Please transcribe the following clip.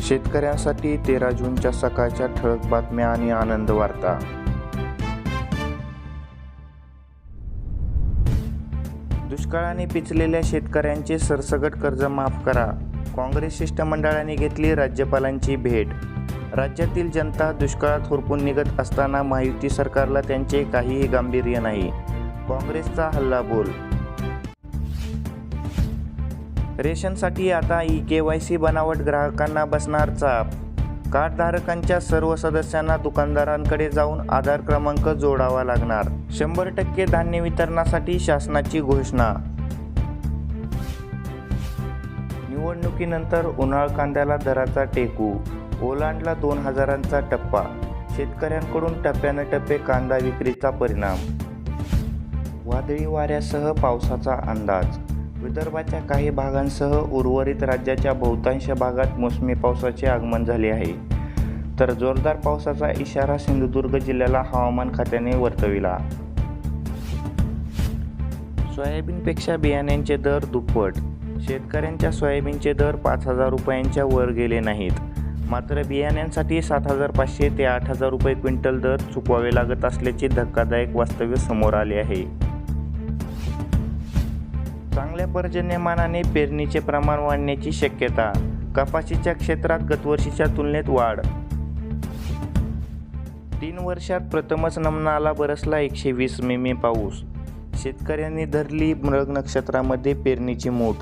शेतकऱ्यांसाठी तेरा जूनच्या सकाळच्या ठळक बातम्या आणि आनंद वार्ता. दुष्काळाने पिचलेल्या शेतकऱ्यांचे सरसगट कर्ज माफ करा. काँग्रेस शिष्टमंडळाने घेतली राज्यपालांची भेट. राज्यातील जनता दुष्काळात होरपून निघत असताना महायुती सरकारला त्यांचे काहीही गांभीर्य नाही. काँग्रेसचा हल्लाबोल रेशनसाठी आता ई के वाय सी बनावट ग्राहकांना बसणार चाप. कार्डधारकांच्या सर्व सदस्यांना दुकानदारांकडे जाऊन आधार क्रमांक जोडावा लागणार. शंभर टक्के धान्य वितरणासाठी शासनाची घोषणा. निवडणुकीनंतर उन्हाळ कांद्याला दराचा टेकू ओलांडला दोन हजारांचा टप्पा शेतकऱ्यांकडून टप्प्यानं टप्पे कांदा विक्रीचा परिणाम. वादळी वाऱ्यासह पावसाचा अंदाज विदर्भाच्या काही भागांसह उर्वरित राज्याच्या बहुतांश भागात मोसमी पावसाचे आगमन झाले आहे. तर जोरदार पावसाचा इशारा सिंधुदुर्ग जिल्ह्याला हवामान खात्याने वर्तविला. सोयाबीनपेक्षा बियाण्यांचे दर दुप्पट. शेतकऱ्यांच्या सोयाबीनचे दर पाच हजार रुपयांच्या वर गेले नाहीत. मात्र बियाण्यांसाठी सात हजार पाचशे ते आठ हजार रुपये क्विंटल दर चुकवावे लागत असल्याचे धक्कादायक वास्तव्य समोर आले आहे. चांगल्या पर्जन्यमानाने पेरणीचे प्रमाण वाढण्याची शक्यता. कपाशीच्या क्षेत्रात गतवर्षीच्या तुलनेत वाढ. तीन वर्षात प्रथमच नमनाला बरसला एकशे वीस मिमी पाऊस. शेतकऱ्यांनी धरली मृग नक्षत्रामध्ये पेरणीची मूठ.